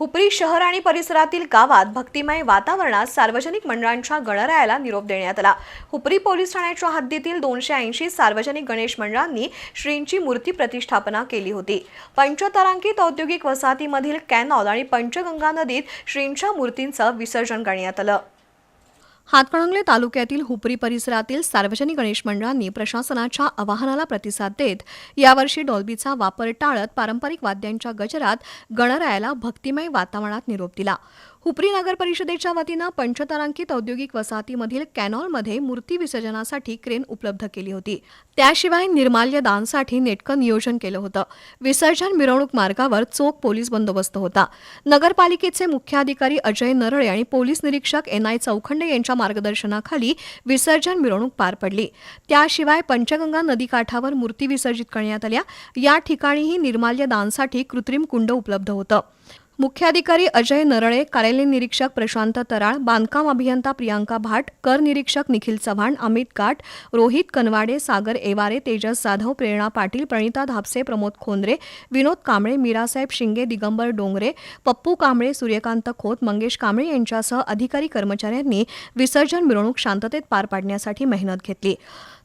हुपरी शहर आणि परिसरातील गावात भक्तिमय वातावरणात सार्वजनिक मंडळांच्या गणरायाला निरोप देण्यात आला. हुपरी पोलीस ठाण्याच्या हद्दीतील दोनशे ऐंशी सार्वजनिक गणेश मंडळांनी श्रींची मूर्ती प्रतिष्ठापना केली होती. पंचतारांकित औद्योगिक वसाहतीमधील कॅनॉल आणि पंचगंगा नदीत श्रींच्या मूर्तींचं विसर्जन करण्यात आलं. हातकणंगले तालुक्यातील हुपरी परिसरातील सार्वजनिक गणेश मंडळांनी प्रशासनाच्या आवाहनाला प्रतिसाद देत यावर्षी डॉल्बीचा वापर टाळत पारंपरिक वाद्यांच्या गजरात गणरायाला भक्तिमय वातावरणात निरोप दिला. हुपरी नगर परिषदेच्या वतीनं पंचतारांकित औद्योगिक वसाहतीमधील कॅनॉलमध्ये मूर्ती विसर्जनासाठी क्रेन उपलब्ध केली होती. त्याशिवाय निर्माल्य दानसाठी नेटकं नियोजन केलं होतं. विसर्जन मिरवणूक मार्गावर चोख पोलीस बंदोबस्त होता. नगरपालिकेचे मुख्याधिकारी अजय नरळे आणि पोलीस निरीक्षक एन आय चौखंडे यांच्या मार्गदर्शनाखाली विसर्जन मिरवणूक पार पडली. त्याशिवाय पंचगंगा नदीकाठावर मूर्ती विसर्जित करण्यात आल्या. या ठिकाणीही निर्माल्य दानसाठी कृत्रिम कुंड उपलब्ध होतं. मुख्याधिकारी अजय नरळे कार्यालय निरीक्षक प्रशांत तराळ बांधकाम अभियंता प्रियांका भाट कर निरीक्षक निखिल चव्हाण अमित काट रोहित कनवाडे सागर एवारे तेजस जाधव प्रेरणा पाटील प्रणिता धापसे प्रमोद खोंद्रे विनोद कांबळे मीरासाहेब शिंगे दिगंबर डोंगरे पप्पू कांबळे सूर्यकांत खोत मंगेश कांबळे यांच्यासह अधिकारी कर्मचाऱ्यांनी विसर्जन मिरवणूक शांततेत पार पाडण्यासाठी मेहनत घेतली.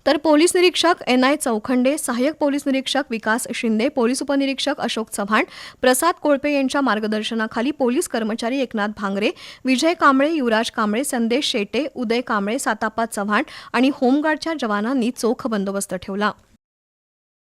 तर पोलीस निरीक्षक एन आय चौखंडे सहाय्यक पोलीस निरीक्षक विकास शिंदे पोलीस उपनिरीक्षक अशोक चव्हाण प्रसाद कोळपे यांच्या मार्गदर्शनाखाली पोलीस कर्मचारी एकनाथ भांगरे विजय कांबळे युवराज कांबळे संदेश शेटे उदय कांबळे सातापा चव्हाण आणि होमगार्डच्या जवानांनी चोख बंदोबस्त ठेवला.